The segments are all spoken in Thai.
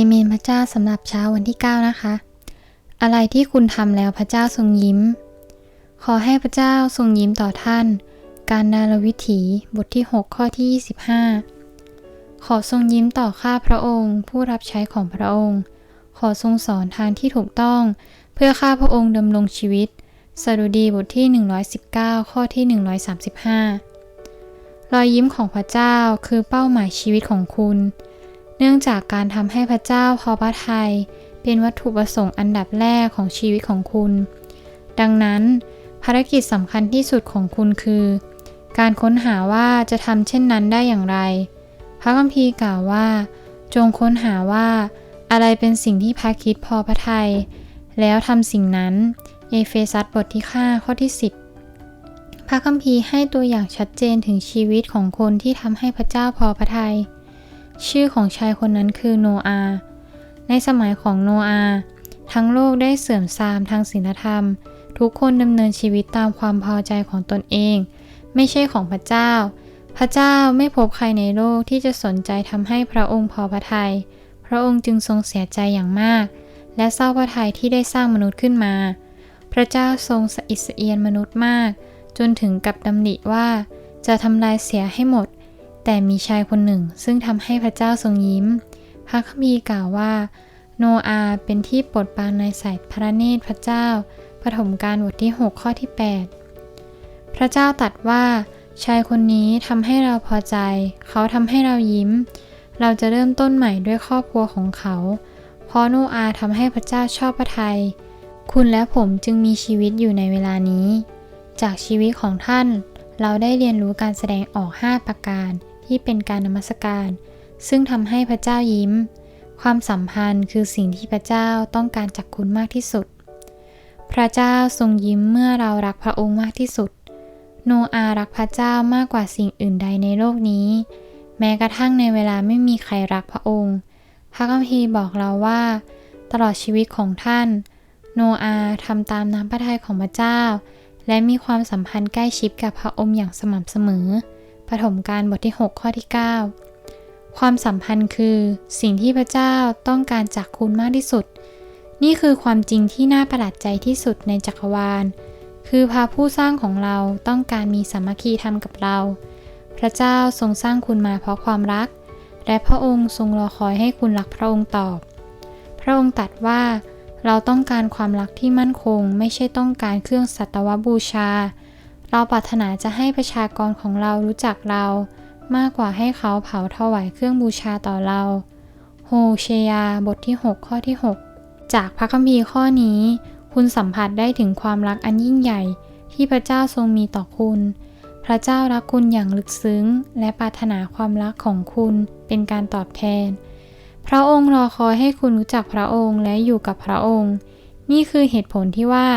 เอเมนพระเจ้าสำหรับเช้าวันที่ 9 นะคะ อะไรที่คุณทำแล้วพระเจ้าทรงยิ้ม ขอให้พระเจ้าทรงยิ้มต่อท่าน การดารวิถีบทที่ 6 ข้อที่ 25 ขอทรงยิ้มต่อข้าพระองค์ ผู้รับใช้ของพระองค์ ขอทรงสอนทางที่ถูกต้อง เพื่อข้าพระองค์ดำรงชีวิตสดุดีบทที่ 119 ข้อที่ 135 รอยยิ้มของพระเจ้าคือเป้าหมายชีวิตของคุณ เนื่องจากการทำให้พระเจ้าพอพระทัยเป็นวัตถุประสงค์อันดับแรกของชีวิตของคุณ ดังนั้น ภารกิจสำคัญที่สุดของคุณคือ การค้นหาว่าจะทำเช่นนั้นได้อย่างไร พระคัมภีร์กล่าวว่า จงค้นหาว่า อะไรเป็นสิ่งที่พระคิดพอพระทัยแล้วทำสิ่งนั้น เอเฟซัสบทที่5ข้อที่ 10 พระคัมภีร์ให้ตัวอย่างชัดเจนถึงชีวิตของคนที่ทำให้พระเจ้าพอพระทัย ชื่อของชายคนนั้นคือโนอา ในสมัยของโนอา ทั้งโลกได้เสื่อมทรามทางศีลธรรม ทุกคนดำเนินชีวิตตามความพอใจของตนเอง ไม่ใช่ของพระเจ้า พระเจ้าไม่พบใครในโลกที่จะสนใจทำให้พระองค์พอพระทยัย พระองค์จึงทรงเสียใจอย่างมาก และเศร้าพระทัยที่ได้สร้างมนุษย์ขึ้นมา พระเจ้าทรงสะอิสเอียนมนุษย์มาก จนถึงกับดำริว่าจะทำลายเสียให้หมด แต่มีชายคนหนึ่งซึ่งทำให้พระเจ้าทรงยิ้ม พระคัมภีร์กล่าวว่า โนอาเป็นที่โปรดปรานในสายพระเนตรพระเจ้า ปฐมกาลบทที่ 6 ข้อที่ 8 พระเจ้าตรัสว่าชายคนนี้ทำให้เราพอใจ เขาทำให้เรายิ้ม เราจะเริ่มต้นใหม่ด้วยครอบครัวของเขา เพราะโนอาทำให้พระเจ้าชอบพระทัย คุณและผมจึงมีชีวิตอยู่ในเวลานี้ จากชีวิตของท่าน เราได้เรียนรู้การแสดงออก 5 ประการ ที่เป็นการนมัสการ ซึ่งทำให้พระเจ้ายิ้ม ความสัมพันธ์คือสิ่งที่พระเจ้าต้องการจากคุณมากที่สุด พระเจ้าทรงยิ้มเมื่อเรารักพระองค์มากที่สุด โนอารักพระเจ้ามากกว่าสิ่งอื่นใดในโลกนี้ แม้กระทั่งในเวลาไม่มีใครรักพระองค์ พระคัมภีร์บอกเราว่า ตลอดชีวิตของท่าน โนอาทำตามน้ำพระทัยของพระเจ้าและมีความสัมพันธ์ใกล้ชิดกับพระองค์อย่างสม่ำเสมอ ปฐมกาลบทที่ 6 ข้อที่ 9 ความสัมพันธ์คือสิ่งที่พระเจ้าต้องการจากคุณมากที่สุด นี่คือความจริงที่น่าประหลาดใจที่สุดในจักรวาล คือพระผู้สร้างของเราต้องการมีสามัคคีธรรมกับเรา พระเจ้าทรงสร้างคุณมาเพราะความรัก และพระองค์ทรงรอคอยให้คุณรักพระองค์ตอบ พระองค์ตรัสว่าเราต้องการความรักที่มั่นคง ไม่ใช่ต้องการเครื่องสัตวบูชา เราปรารถนาจะให้ประชากรของเรารู้จักเรา มากกว่าให้เขาเผาถวายเครื่องบูชาต่อเรา โฮเชยาบทที่ 6 ข้อที่ 6 จากพระคัมภีร์ข้อนี้ คุณสัมผัสได้ถึงความรักอันยิ่งใหญ่ที่พระเจ้าทรงมีต่อคุณ พระเจ้ารักคุณอย่างลึกซึ้ง และปรารถนาความรักของคุณเป็นการตอบแทน พระองค์รอคอยให้คุณรู้จักพระองค์และอยู่กับพระองค์ นี่คือเหตุผลที่ว่า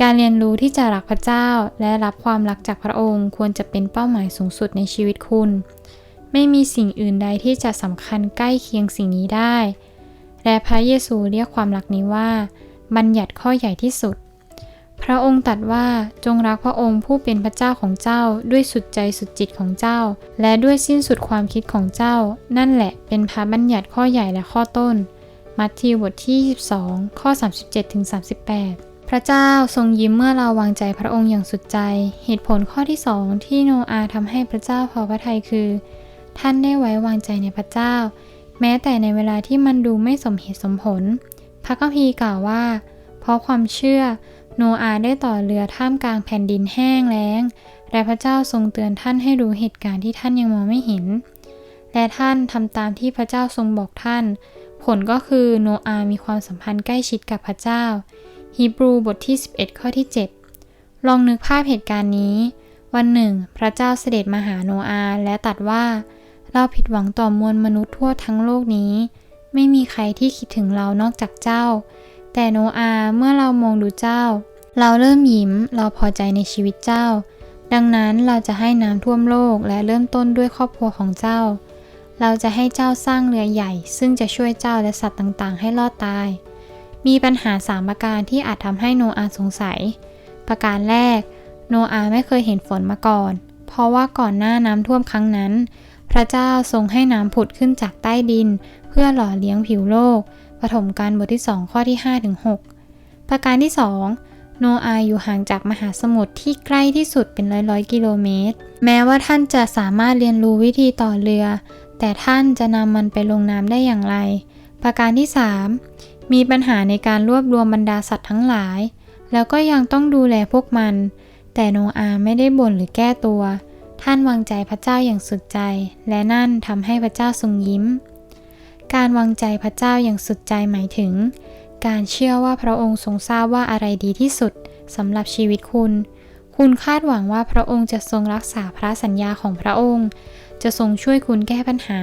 การเรียนรู้ที่จะรักพระเจ้า และรับความรักจากพระองค์ควรจะเป็นเป้าหมายสูงสุดในชีวิตคุณ ไม่มีสิ่งอื่นใดที่จะสำคัญใกล้เคียงสิ่งนี้ได้ และพระเยซูเรียกความรักนี้ว่า บัญญัติข้อใหญ่ที่สุด พระองค์ตรัสว่าจงรักพระองค์ผู้เป็นพระเจ้าของเจ้า ด้วยสุดใจสุดจิตของเจ้า และด้วยสิ้นสุดความคิดของเจ้า นั่นแหละเป็นพระบัญญัติข้อใหญ่และข้อต้น มัทธิวบทที่ 22 ข้อ 37ถึง38 พระเจ้าทรงยิ้มเมื่อเราวางใจพระองค์อย่างสุดใจ เหตุผลข้อที่สองที่โนอาทำให้พระเจ้าพอพระทัยคือ ท่านได้ไว้วางใจในพระเจ้า แม้แต่ในเวลาที่มันดูไม่สมเหตุสมผล พระคัมภีร์กล่าวว่า เพราะความเชื่อ โนอาได้ต่อเรือท่ามกลางแผ่นดินแห้งแล้ง และพระเจ้าทรงเตือนท่านให้รู้เหตุการณ์ที่ท่านยังมองไม่เห็น และท่านทำตามที่พระเจ้าทรงบอกท่าน ผลก็คือโนอามีความสัมพันธ์ใกล้ชิดกับพระเจ้า ฮีบรูบทที่ 11 ข้อที่ 7 ลองนึกภาพเหตุการณ์นี้ วันหนึ่ง พระเจ้าเสด็จมาหาโนอาและตรัสว่า เราผิดหวังต่อมวลมนุษย์ทั่วทั้งโลกนี้ ไม่มีใครที่คิดถึงเรานอกจากเจ้า แต่โนอาเมื่อเรามองดูเจ้า เราเริ่มยิ้มเราพอใจในชีวิตเจ้า ดังนั้นเราจะให้น้ำท่วมโลกและเริ่มต้นด้วยครอบครัวของเจ้า เราจะให้เจ้าสร้างเรือใหญ่ ซึ่งจะช่วยเจ้าและสัตว์ต่างๆ ให้รอดตาย มีปัญหาสามประการที่อาจทำให้โนอาสงสัย ประการแรก โนอาไม่เคยเห็นฝนมาก่อน เพราะว่าก่อนหน้าน้ำท่วมครั้งนั้น พระเจ้าทรงให้น้ำผุดขึ้นจากใต้ดิน เพื่อหล่อเลี้ยงผิวโลก ปฐมกาลบทที่ 2 ข้อที่5ถึง6ประการที่ 2 โนอาห์อยู่ห่างจากมหาสมุทรที่ใกล้ที่สุดเป็นร้อยร้อยๆกิโลเมตร แม้ว่าท่านจะสามารถเรียนรู้วิธีต่อเรือ แต่ท่านจะนำมันไปลงน้ำได้อย่างไร ประการที่ 3 มีปัญหาในการรวบรวมบรรดาสัตว์ทั้งหลาย แล้วก็ยังต้องดูแลพวกมัน แต่โนอาไม่ได้บ่นหรือแก้ตัว ท่านวางใจพระเจ้าอย่างสุดใจ และนั่นทำให้พระเจ้าทรงยิ้ม การวางใจพระเจ้าอย่างสุดใจหมายถึง การเชื่อว่าพระองค์ทรงทราบว่าอะไรดีที่สุดสำหรับชีวิตคุณ คุณคาดหวังว่าพระองค์จะทรงรักษาพระสัญญาของพระองค์ จะทรงช่วยคุณแก้ปัญหา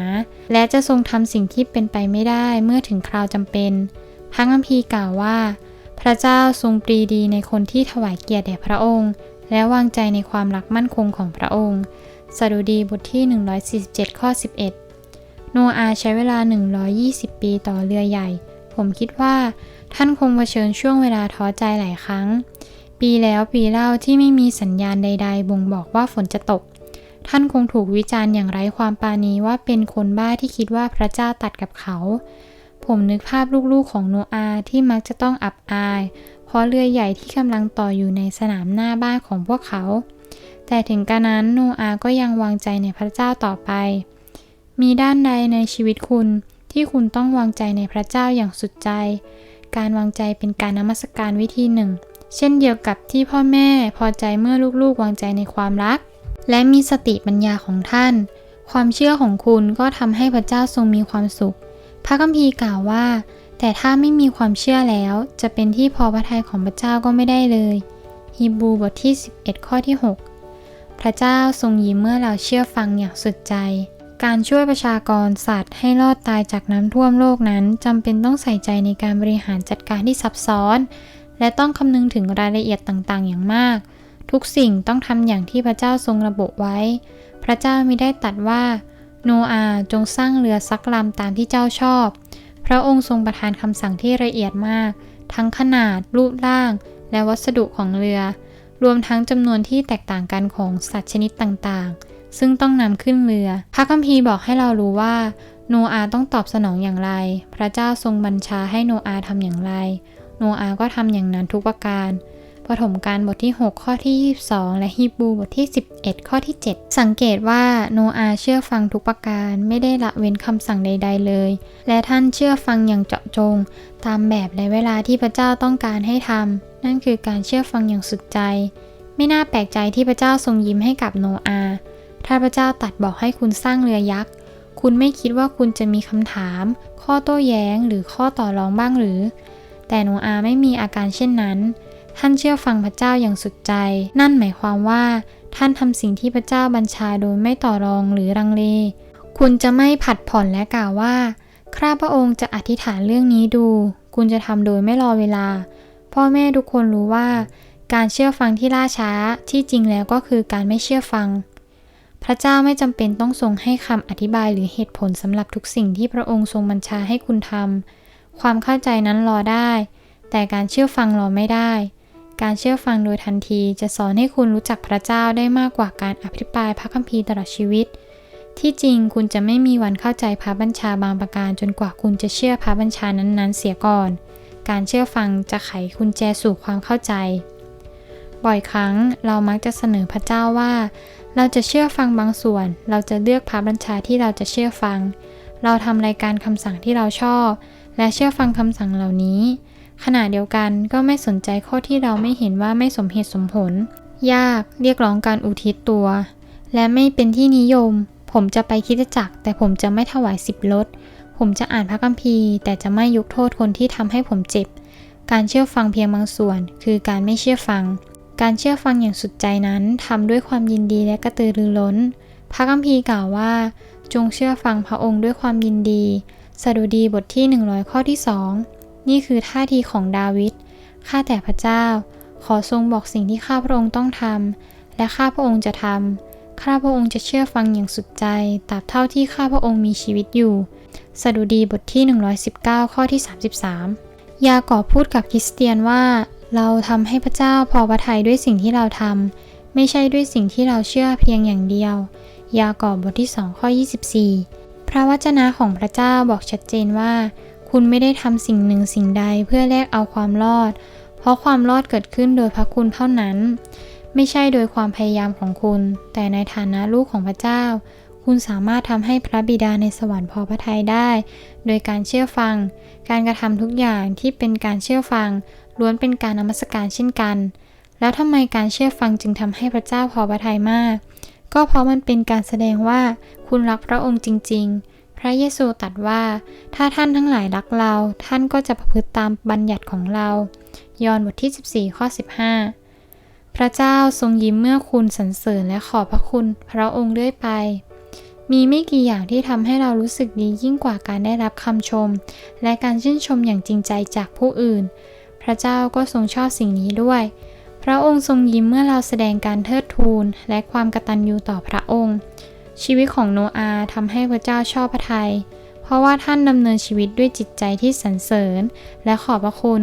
และจะทรงทำสิ่งที่เป็นไปไม่ได้เมื่อถึงคราวจำเป็น พระคัมภีร์กล่าวว่า พระเจ้าทรงปรีดีในคนที่ถวายเกียรติแด่พระองค์ และวางใจในความรักมั่นคงของพระองค์ สดุดีบทที่ 147 ข้อ 11 โนอาห์ใช้เวลา 120 ปีต่อเรือใหญ่ ผมคิดว่าท่านคงเผชิญช่วงเวลาท้อใจหลายครั้ง ปีแล้วปีเล่าที่ไม่มีสัญญาณใด ๆ บ่งบอกว่าฝนจะตก ท่านคงถูกวิจารณ์อย่างไร้ความปราณีว่าเป็นคนบ้าที่คิดว่าพระเจ้าตัดกับเขา ผมนึกภาพลูกๆของโนอาห์ที่มักจะต้องอับอาย เพราะเรือใหญ่ที่กำลังต่ออยู่ในสนามหน้าบ้านของพวกเขา แต่ถึงกระนั้นโนอาห์ก็ยังวางใจในพระเจ้าต่อไป มีด้านใดในชีวิตคุณที่คุณต้องวางใจในพระเจ้าอย่างสุดใจ การวางใจเป็นการนมัสการวิธีหนึ่ง เช่นเดียวกับที่พ่อแม่พอใจเมื่อลูกๆวางใจในความรัก และมีสติปัญญาของท่าน ความเชื่อของคุณก็ทำให้พระเจ้าทรงมีความสุข พระคัมภีร์กล่าวว่า แต่ถ้าไม่มีความเชื่อแล้ว จะเป็นที่พอพระทัยของพระเจ้าก็ไม่ได้เลยฮีบรูบทที่ 11 ข้อที่ 6 พระเจ้าทรงยิ้มเมื่อเราเชื่อฟังอย่างสุดใจ การช่วยประชากรสัตว์ให้รอดตายจากน้ำท่วมโลกนั้นจำเป็นต้องใส่ใจในการบริหารจัดการที่ซับซ้อน และต้องคำนึงถึงรายละเอียดต่างๆ อย่างมาก ทุกสิ่งต้องทำอย่างที่พระเจ้าทรงระบุไว้ พระเจ้ามิได้ตัดว่า โนอาห์จงสร้างเรือสักลำตามที่เจ้าชอบ พระองค์ทรงประทานคำสั่งที่ละเอียดมาก ทั้งขนาด รูปร่าง และวัสดุของเรือ รวมทั้งจำนวนที่แตกต่างกันของสัตว์ชนิดต่างๆ ซึ่งต้องนำขึ้นเรือ พระคัมภีร์บอกให้เรารู้ว่า โนอาห์ต้องตอบสนองอย่างไร พระเจ้าทรงบัญชาให้โนอาห์ทำอย่างไร โนอาห์ก็ทำอย่างนั้นทุกประการ ปฐมกาลบทที่ 6 ข้อที่ 22 และฮีบูบทที่ 11 ข้อที่ 7 สังเกตว่าโนอาเชื่อฟังทุกประการไม่ได้ละเว้นคำสั่งใด ๆเลย และท่านเชื่อฟังอย่างเจาะจง ตามแบบและเวลาที่พระเจ้าต้องการให้ทำนั่นคือการเชื่อฟังอย่างสุดใจ ไม่น่าแปลกใจที่พระเจ้าทรงยิ้มให้กับโนอาถ้าพระเจ้าตัดบอกให้คุณสร้างเรือยักษ์คุณไม่คิดว่าคุณจะมีคำถาม ข้อโต้แย้งหรือข้อต่อรองบ้างหรือ แต่โนอาไม่มีอาการเช่นนั้น ท่านเชื่อฟังพระเจ้าอย่างสุดใจ นั่นหมายความว่า ท่านทำสิ่งที่พระเจ้าบัญชาโดยไม่ต่อรองหรือรังเล คุณจะไม่ผัดผ่อนและกล่าวว่า ข้าพระองค์จะอธิษฐานเรื่องนี้ดู คุณจะทำโดยไม่รอเวลา พ่อแม่ทุกคนรู้ว่า การเชื่อฟังที่ล่าช้าที่จริงแล้วก็คือการไม่เชื่อฟัง พระเจ้าไม่จำเป็นต้องทรงให้คำอธิบายหรือเหตุผลสำหรับทุกสิ่งที่พระองค์ทรงบัญชาให้คุณทำความเข้าใจนั้นรอได้ แต่การเชื่อฟังรอไม่ได้ การเชื่อฟังโดยทันทีจะสอนให้คุณรู้จักพระเจ้าได้มากกว่าการอภิปรายพระคัมภีร์ตลอดชีวิต ที่จริงคุณจะไม่มีวันเข้าใจพระบัญชาบางประการจนกว่าคุณจะเชื่อพระบัญชานั้นๆ เสียก่อน การเชื่อฟังจะไขกุญแจสู่ความเข้าใจ บ่อยครั้งเรามักจะเสนอพระเจ้าว่า เราจะเชื่อฟังบางส่วน เราจะเลือกพระบัญชาที่เราจะเชื่อฟัง เราทำรายการคำสั่งที่เราชอบ และเชื่อฟังคำสั่งเหล่านี้ ขณะเดียวกันก็ไม่สนใจข้อที่เราไม่เห็นว่าไม่สมเหตุสมผล ยากเรียกร้องการอุทิศตัว และไม่เป็นที่นิยม ผมจะไปคิดจักแต่ผมจะไม่ถวายสิบลด ผมจะอ่านพระคัมภีร์ แต่จะไม่ยกโทษคนที่ทำให้ผมเจ็บ การเชื่อฟังเพียงบางส่วน คือการไม่เชื่อฟัง การเชื่อฟังอย่างสุดใจนั้นทำด้วยความยินดีและกระตือรือร้น พระคัมภีร์กล่าวว่า จงเชื่อฟังพระองค์ด้วยความยินดี สดุดีบทที่ 100 ข้อที่2 นี่คือท่าทีของดาวิด ข้าแต่พระเจ้า ขอทรงบอกสิ่งที่ข้าพระองค์ต้องทำ และข้าพระองค์จะทำ ข้าพระองค์จะเชื่อฟังอย่างสุดใจตราบเท่าที่ข้าพระองค์มีชีวิตอยู่ สดุดีบทที่ 119 ข้อที่ 33 ยากอบพูดกับคริสเตียนว่า เราทำให้พระเจ้าพอพระทัยด้วยสิ่งที่เราทำ ไม่ใช่ด้วยสิ่งที่เราเชื่อเพียงอย่างเดียว ยากอบบทที่ 2 ข้อ 24 พระระวจนะของพระเจ้าบอกชัดเจนว่า คุณไม่ได้ทำสิ่งหนึ่งสิ่งใดเพื่อแลกเอาความรอด เพราะความรอดเกิดขึ้นโดยพระคุณเท่านั้น ไม่ใช่โดยความพยายามของคุณ แต่ในฐานะลูกของพระเจ้า คุณสามารถทำให้พระบิดาในสวรรค์พอพระทัยได้ โดยการเชื่อฟัง การกระทำทุกอย่างที่เป็นการเชื่อฟัง ล้วนเป็นการนมัสการเช่นกัน แล้วทำไมการเชื่อฟังจึงทำให้พระเจ้าพอพระทัยมาก ก็เพราะมันเป็นการแสดงว่าคุณรักพระองค์จริง ๆ พระเยซูตรัสว่า ถ้าท่านทั้งหลายรักเรา ท่านก็จะประพฤติตามบัญญัติของเรา ยอห์นบทที่ 14 ข้อ 15 พระเจ้าทรงยิ้มเมื่อคุณสรรเสริญและขอบพระคุณพระองค์เรื่อยไป มีไม่กี่อย่างที่ทำให้เรารู้สึกดียิ่งกว่าการได้รับคำชม และการชื่นชมอย่างจริงใจจากผู้อื่น พระเจ้าก็ทรงชอบสิ่งนี้ด้วย พระองค์ทรงยิ้มเมื่อเราแสดงการเทิดทูนและความกตัญญูต่อพระองค์ ชีวิตของโนอาห์ทำให้พระเจ้าชอบพระทัยเพราะว่าท่านดำเนินชีวิตด้วยจิตใจที่สรรเสริญและขอบพระคุณ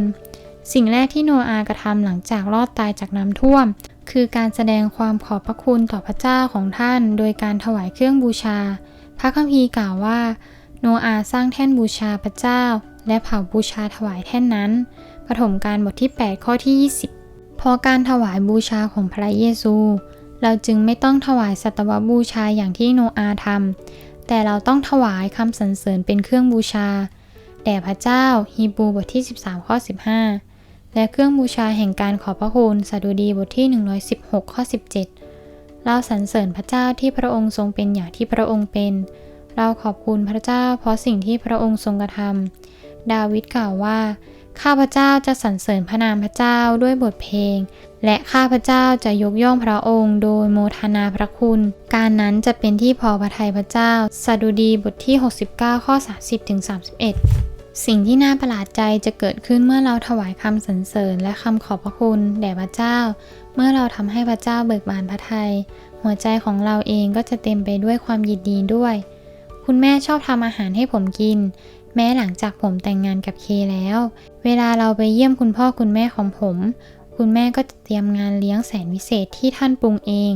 สิ่งแรกที่โนอาห์กระทำหลังจากรอดตายจากน้ำท่วม คือการแสดงความขอบพระคุณต่อพระเจ้าของท่าน โดยการถวายเครื่องบูชา พระคัมภีร์กล่าวว่า โนอาห์สร้างแท่นบูชาพระเจ้า และเผาบูชาถวายแท่นนั้น ปฐมกาลบทที่ 8 ข้อที่ 20พราะการถวายบูชาของพระเยซู เราจึงไม่ต้องถวายสัตวบูชาอย่างที่โนอาทำแต่เราต้องถวายคำสรรเสริญเป็นเครื่องบูชา แด่พระเจ้าฮีบูบทที่ 13 ข้อ 15 และเครื่องบูชาแห่งการขอบพระคุณสดุดีบทที่ 116 ข้อ 17 เราสรรเสริญพระเจ้าที่พระองค์ทรงเป็นอย่างที่พระองค์เป็น เราขอบคุณพระเจ้า เพราะสิ่งที่พระองค์ทรงกระทำดาวิดกล่าวว่าข้าพเจ้าจะสรรเสริญพระนามพระเจ้าด้วยบทเพลง และข้าพเจ้าจะยกย่องพระองค์โดยโมทนาพระคุณ การนั้นจะเป็นที่พอพระทัยพระเจ้า สดุดีบทที่ 69 ข้อ 30ถึง31 สิ่งที่น่าประหลาดใจจะเกิดขึ้นเมื่อเราถวายคำสรรเสริญและคำขอบพระคุณแด่พระเจ้า เมื่อเราทำให้พระเจ้าเบิกบานพระทยัยหัวใจของเราเองก็จะเต็มไปด้วยความยินดีด้วย คุณแม่ชอบทำอาหารให้ผมกิน แม้หลังจากผมแต่งงานกับเคแล้ว เวลาเราไปเยี่ยมคุณพ่อคุณแม่ของผม คุณแม่ก็จะเตรียมงานเลี้ยงแสนวิเศษที่ท่านปรุงเอง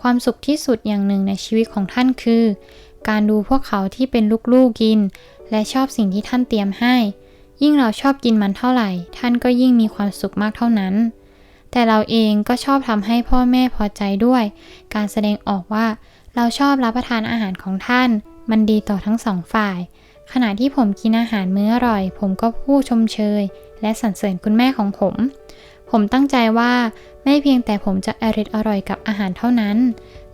ความสุขที่สุดอย่างหนึ่งในชีวิตของท่านคือ การดูพวกเขาที่เป็นลูกๆกิน และชอบสิ่งที่ท่านเตรียมให้ ยิ่งเราชอบกินมันเท่าไหร่ ท่านก็ยิ่งมีความสุขมากเท่านั้น แต่เราเองก็ชอบทำให้พ่อแม่พอใจด้วย การแสดงออกว่า เราชอบรับประทานอาหารของท่าน มันดีต่อทั้งสองฝ่าย ขณะที่ผมกินอาหารมื้ออร่อย ผมก็พูดชมเชย และสรรเสริญคุณแม่ของผม ผมตั้งใจว่าไม่เพียงแต่ผมจะอริดอร่อยกับอาหารเท่านั้น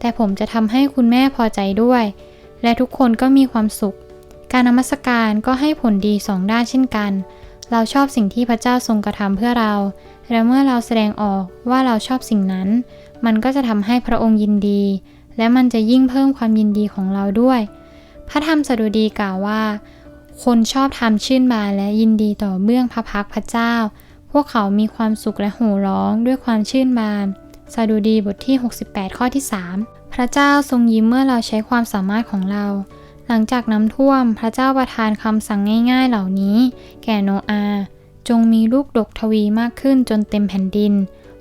แต่ผมจะทำให้คุณแม่พอใจด้วย และทุกคนก็มีความสุข การนมัสการก็ให้ผลดีสองด้านเช่นกัน เราชอบสิ่งที่พระเจ้าทรงกระทำเพื่อเรา และเมื่อเราแสดงออกว่าเราชอบสิ่งนั้น มันก็จะทำให้พระองค์ยินดี และมันจะยิ่งเพิ่มความยินดีของเราด้วย พระธรรมสดุดีกล่าวว่า คนชอบทำชื่นบานและยินดีต่อเบื้องพระพักพระเจ้า วกเขามีความสุขและโห่ร้องด้วยความชื่นบานสดุดีบทที่ 68 ข้อที่ 3 พระเจ้าทรงยิ้มเมื่อเราใช้ความสามารถของเรา หลังจากน้ำท่วม พระเจ้าประทานคำสั่งง่าย ๆ เหล่านี้ แก่โนอาห์จงมีลูกดกทวีมากขึ้นจนเต็มแผ่นดิน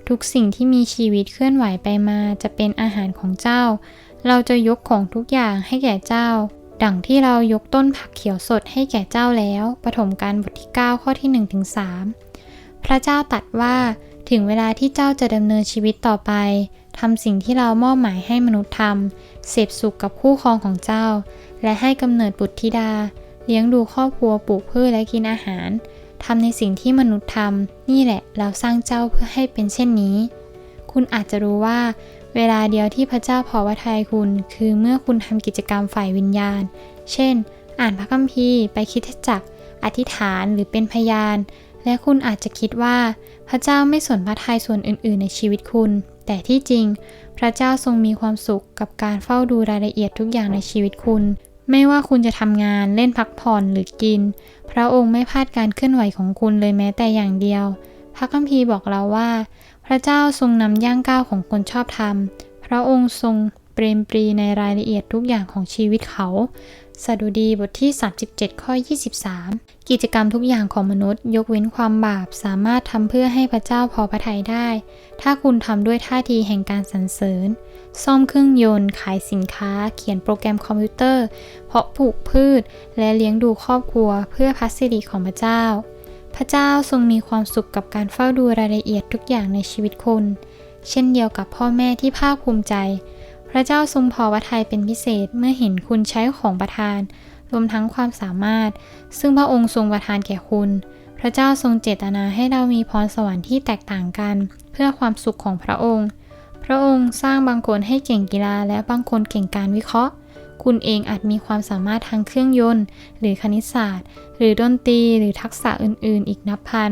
ทุกสิ่งที่มีชีวิตเคลื่อนไหวไปมาจะเป็นอาหารของเจ้า เราจะยกของทุกอย่างให้แก่เจ้า ดังที่เรายกต้นผักเขียวสดให้แก่เจ้าแล้ว ปฐมกาลบทที่ 9 ข้อที่1ถึง3 พระเจ้าตรัสว่าถึงเวลาที่เจ้าจะดำเนินชีวิตต่อไปทำสิ่งที่เรามอบหมายให้มนุษย์ทำเสพสุขกับคู่ครองของเจ้า และให้กำเนิดบุตรธิดา เลี้ยงดูครอบครัวปลูกพืชและกินอาหารทำในสิ่งที่มนุษย์ทำนี่แหละเราสร้างเจ้าเพื่อให้เป็นเช่นนี้ คุณอาจจะรู้ว่า เวลาเดียวที่พระเจ้าพอพระทัยคุณ คือเมื่อคุณทำกิจกรรมฝ่ายวิญญาณ เช่น อ่านพระคัมภีร์ไปคิดจักอธิษฐานหรือเป็นพยาน และคุณอาจจะคิดว่า พระเจ้าไม่สนพระทัยส่วนอื่น ๆ ในชีวิตคุณ แต่ที่จริง พระเจ้าทรงมีความสุขกับการเฝ้าดูรายละเอียดทุกอย่างในชีวิตคุณ ไม่ว่าคุณจะทำงานเล่นพักผ่อนหรือกิน พระองค์ไม่พลาดการเคลื่อนไหวของคุณเลยแม้แต่อย่างเดียว พระคัมภีร์บอกเราว่า พระเจ้าทรงนำย่างก้าวของคนชอบธรรม พระองค์ทรงเปรมปรีในรายละเอียดทุกอย่างของชีวิตเขา สดุดีบทที่ 37 ข้อ 23 กิจกรรมทุกอย่างของมนุษย์ ยกเว้นความบาปสามารถทำเพื่อให้พระเจ้าพอพระทัยได้ ถ้าคุณทำด้วยท่าทีแห่งการสรรเสริญ ซ่อมเครื่องยนต์ ขายสินค้า เขียนโปรแกรมคอมพิวเตอร์ เพาะปลูกพืช และเลี้ยงดูครอบครัวเพื่อพระสิริของพระเจ้า พระเจ้าทรงมีความสุขกับการเฝ้าดูรายละเอียดทุกอย่างในชีวิตคน เช่นเดียวกับพ่อแม่ที่ภาคภูมิใจ ระเจ้าทรงพอพระทัยเป็นพิเศษเมื่อเห็นคุณใช้ของประทาน รวมทั้งความสามารถ ซึ่งพระองค์ทรงประทานแก่คุณ พระเจ้าทรงเจตนาให้เรามีพรสวรรค์ที่แตกต่างกัน เพื่อความสุขของพระองค์ พระองค์สร้างบางคนให้เก่งกีฬาและบางคนเก่งการวิเคราะห์ คุณเองอาจมีความสามารถทางเครื่องยนต์ หรือคณิตศาสตร์ หรือดนตรีหรือทักษะอื่น ๆ อีกนับพัน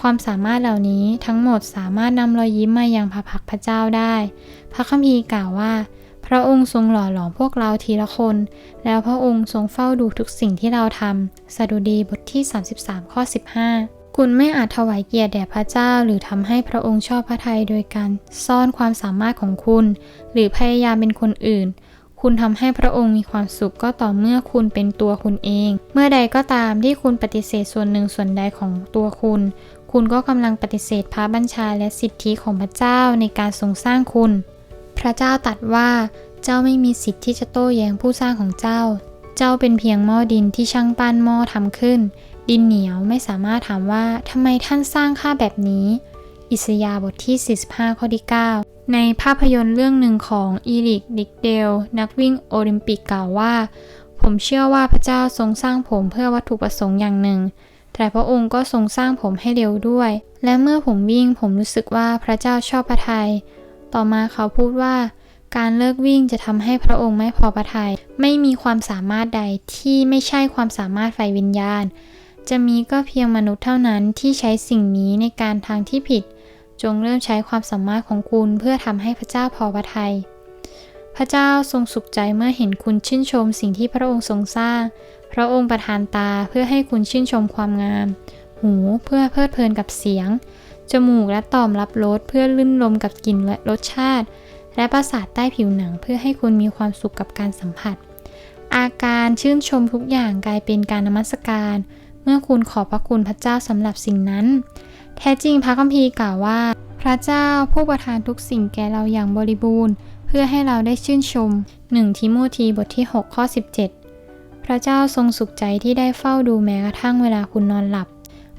ความสามารถเหล่านี้ทั้งหมดสามารถนำรอยยิ้มมายังพระพักพระเจ้าได้ พระคัมภีร์กล่าวว่า พระองค์ทรงหล่อหลอมพวกเราทีละคน แล้วพระองค์ทรงเฝ้าดูทุกสิ่งที่เราทำสดุดีบทที่ 33 ข้อ 15 คุณไม่อาจถวายเกียรติแด่พระเจ้า หรือทำให้พระองค์ชอบพระทัยโดยการซ่อนความสามารถของคุณ หรือพยายามเป็นคนอื่นคุณทำให้พระองค์มีความสุขก็ต่อเมื่อคุณเป็นตัวคุณเอง เมื่อใดก็ตามที่คุณปฏิเสธส่วนหนึ่งส่วนใดของตัวคุณ คุณก็กำลังปฏิเสธพระบัญชาและสิทธิของพระเจ้าในการทรงสร้างคุณ พระเจ้าตรัสว่าเจ้าไม่มีสิทธิ์ที่จะโต้แย้งผู้สร้างของเจ้า เจ้าเป็นเพียงหม้อดินที่ช่างปั้นหม้อทำขึ้น ดินเหนียวไม่สามารถถามว่าทำไมท่านสร้างข้าแบบนี้ อิสยาห์บทที่ 45 ข้อที่ 9 ในภาพยนตร์เรื่องหนึ่งของอีริก ดิกเดล นักวิ่งโอลิมปิกกล่าวว่า ผมเชื่อว่าพระเจ้าทรงสร้างผมเพื่อวัตถุประสงค์อย่างหนึ่ง แต่พระองค์ก็ทรงสร้างผมให้เร็วด้วย และเมื่อผมวิ่งผมรู้สึกว่าพระเจ้าชอบพระทยัย ต่อมาเขาพูดว่า การเลิกวิ่งจะทำให้พระองค์ไม่พอพระทยัยไม่มีความสามารถใดที่ไม่ใช่ความสามารถฝ่ายวิญญาณ จะมีก็เพียงมนุษย์เท่านั้นที่ใช้สิ่งนี้ในการทางที่ผิด จงเริ่มใช้ความสามารถของคุณเพื่อทำให้พระเจ้าพอพระทยัยพระเจ้าทรงสุขใจเมื่อเห็นคุณชื่นชมสิ่งที่พระองค์ทรงสร้าง พระองค์ประทานตาเพื่อให้คุณชื่นชมความงาม หูเพื่อเพลิดเพลินกับเสียง จมูกและต่อมรับรสเพื่อลื่นลมกับกลิ่นและรสชาติ และประสาทใต้ผิวหนังเพื่อให้คุณมีความสุขกับการสัมผัส อาการชื่นชมทุกอย่างกลายเป็นการนมัสการ เมื่อคุณขอบพระคุณพระเจ้าสำหรับสิ่งนั้น แท้จริงพระคัมภีร์กล่าวว่า พระเจ้าผู้ประทานทุกสิ่งแก่เราอย่างบริบูรณ์ เพื่อให้เราได้ชื่นชม 1 ทิโมธีบทที่ 6 ข้อ 17 พระเจ้าทรงสุขใจที่ได้เฝ้าดูแม้กระทั่งเวลาคุณนอนหลับ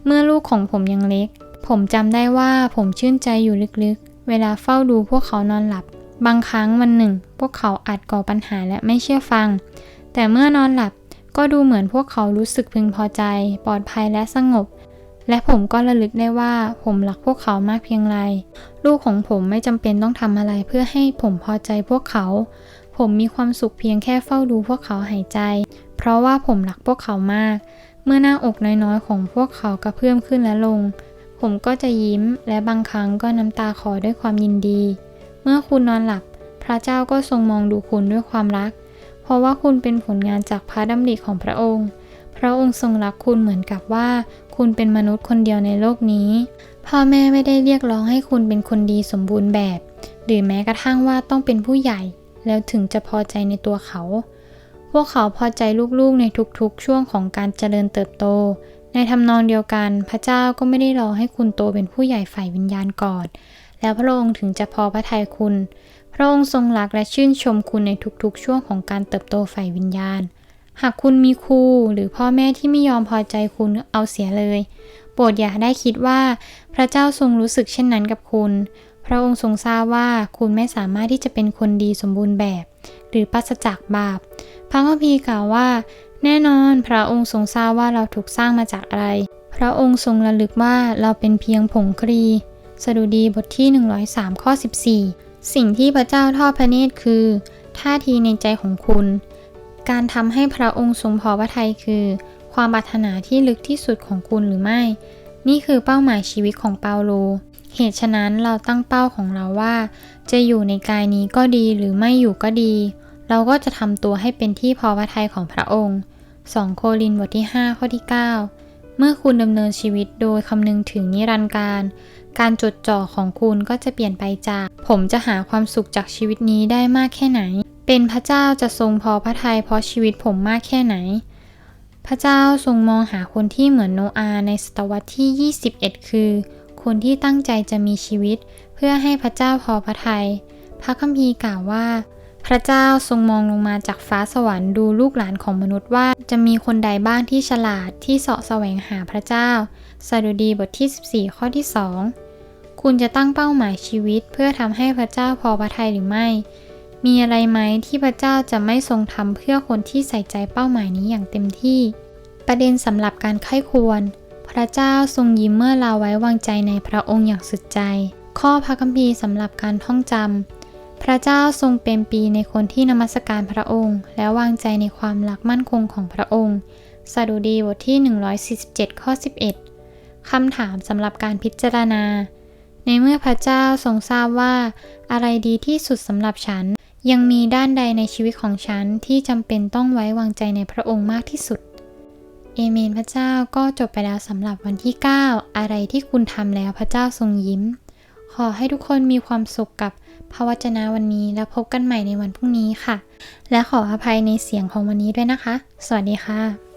เมื่อลูกของผมยังเล็ก ผมจำได้ว่าผมชื่นใจอยู่ลึกๆ เวลาเฝ้าดูพวกเขานอนหลับ บางครั้งวันหนึ่ง พวกเขาอาจก่อปัญหาและไม่เชื่อฟัง แต่เมื่อนอนหลับก็ดูเหมือนพวกเขารู้สึกพึงพอใจ ปลอดภัยและสงบ และผมก็ระลึกได้ว่าผมรักพวกเขามากเพียงไร ลูกของผมไม่จำเป็นต้องทำอะไรเพื่อให้ผมพอใจพวกเขา ผมมีความสุขเพียงแค่เฝ้าดูพวกเขาหายใจ เพราะว่าผมรักพวกเขามาก เมื่อหน้าอกน้อยๆ ของพวกเขากระเพื่อมขึ้นและลง ผมก็จะยิ้มและบางครั้งก็น้ำตาคอด้วยความยินดี เมื่อคุณนอนหลับ พระเจ้าก็ทรงมองดูคุณด้วยความรัก เพราะว่าคุณเป็นผลงานจากพระดำริของพระองค์ พระองค์ทรงรักคุณเหมือนกับว่า คุณเป็นมนุษย์คนเดียวในโลกนี้ พ่อแม่ไม่ได้เรียกร้องให้คุณเป็นคนดีสมบูรณ์แบบ หรือแม้กระทั่งว่าต้องเป็นผู้ใหญ่ แล้วถึงจะพอใจในตัวเขา พวกเขาพอใจลูกๆในทุกๆ ช่วงของการเจริญเติบโต ในทำนองเดียวกันพระเจ้าก็ไม่ได้รอให้คุณโตเป็นผู้ใหญ่ฝ่ายวิญญาณก่อน แล้วพระองค์ถึงจะพอพระทัยคุณ พระองค์ทรงรักและชื่นชมคุณในทุกๆ ช่วงของการเติบโตฝ่ายวิญญาณ หากคุณมีครูหรือพ่อแม่ที่ไม่ยอมพอใจคุณเอาเสียเลย โปรดอย่าได้คิดว่าพระเจ้าทรงรู้สึกเช่นนั้นกับคุณ พระองค์ทรงทราบว่าคุณไม่สามารถที่จะเป็นคนดีสมบูรณ์แบบ หรือปราศจากบาปพระคัมภีร์กล่าวว่า แน่นอนพระองค์ทรงทราบว่าเราถูกสร้างมาจากอะไร พระองค์ทรงระลึกว่าเราเป็นเพียงผงครี สดุดีบทที่ 103 ข้อ 14 สิ่งที่พระเจ้าทอดพระเนตรคือ ท่าทีในใจของคุณ การทำให้พระองค์ทรงพอพระทัยคือ ความปรารถนาที่ลึกที่สุดของคุณหรือไม่ นี่คือเป้าหมายชีวิตของเปาโล เหตุฉะนั้นเราตั้งเป้าของเราว่า จะอยู่ในกายนี้ก็ดีหรือไม่อยู่ก็ดี เราก็จะทำตัวให้เป็นที่พอพระทัยของพระองค์ 2 โครินบทที่ 5 ข้อที่ 9 เมื่อคุณดำเนินชีวิตโดยคำนึงถึงนิรันดร์การ การจดจ่อของคุณก็จะเปลี่ยนไปจาก ผมจะหาความสุขจากชีวิตนี้ได้มากแค่ไหน เป็นพระเจ้าจะทรงพอพระทัยเพราะชีวิตผมมากแค่ไหน พระเจ้าทรงมองหาคนที่เหมือนโนอาห์ในศตวรรษที่ 21 คือ คนที่ตั้งใจจะมีชีวิต เพื่อให้พระเจ้าพอพระทัยพระคัมภีร์กล่าวว่า พระเจ้าทรงมองลงมาจากฟ้าสวรรค์ดูลูกหลานของมนุษย์ว่าจะมีคนใดบ้างที่ฉลาดที่เสาะแสวงหาพระเจ้าสดุดีบทที่ 14 ข้อที่ 2 คุณจะตั้งเป้าหมายชีวิตเพื่อทำให้พระเจ้าพอพระทัยหรือไม่ มีอะไรไหมที่พระเจ้าจะไม่ทรงทำเพื่อคนที่ใส่ใจเป้าหมายนี้อย่างเต็มที่ ประเด็นสำหรับการไข้ควร พระเจ้าทรงยิ้มเมื่อเราไว้วางใจในพระองค์อย่างสุดใจ ข้อพระคัมภีร์สำหรับการท่องจำ พระเจ้าทรงเป็นปีในคนที่นมัสการพระองค์ และวางใจในความรักมั่นคงของพระองค์ สดุดีบทที่ 147 ข้อ 11 คำถามสำหรับการพิจารณา ในเมื่อพระเจ้าทรงทราบว่า อะไรดีที่สุดสำหรับฉัน ยังมีด้านใดในชีวิตของฉันที่จำเป็นต้องไว้วางใจในพระองค์มากที่สุด เอเมนพระเจ้าก็จบไปแล้วสำหรับวันที่ 9 อะไรที่คุณทำแล้วพระเจ้าทรงยิ้ม ขอให้ทุกคนมีความสุขกับ พระวจนะวันนี้แล้วพบกันใหม่ในวันพรุ่งนี้ค่ะ และขออภัยในเสียงของวันนี้ด้วยนะคะ สวัสดีค่ะ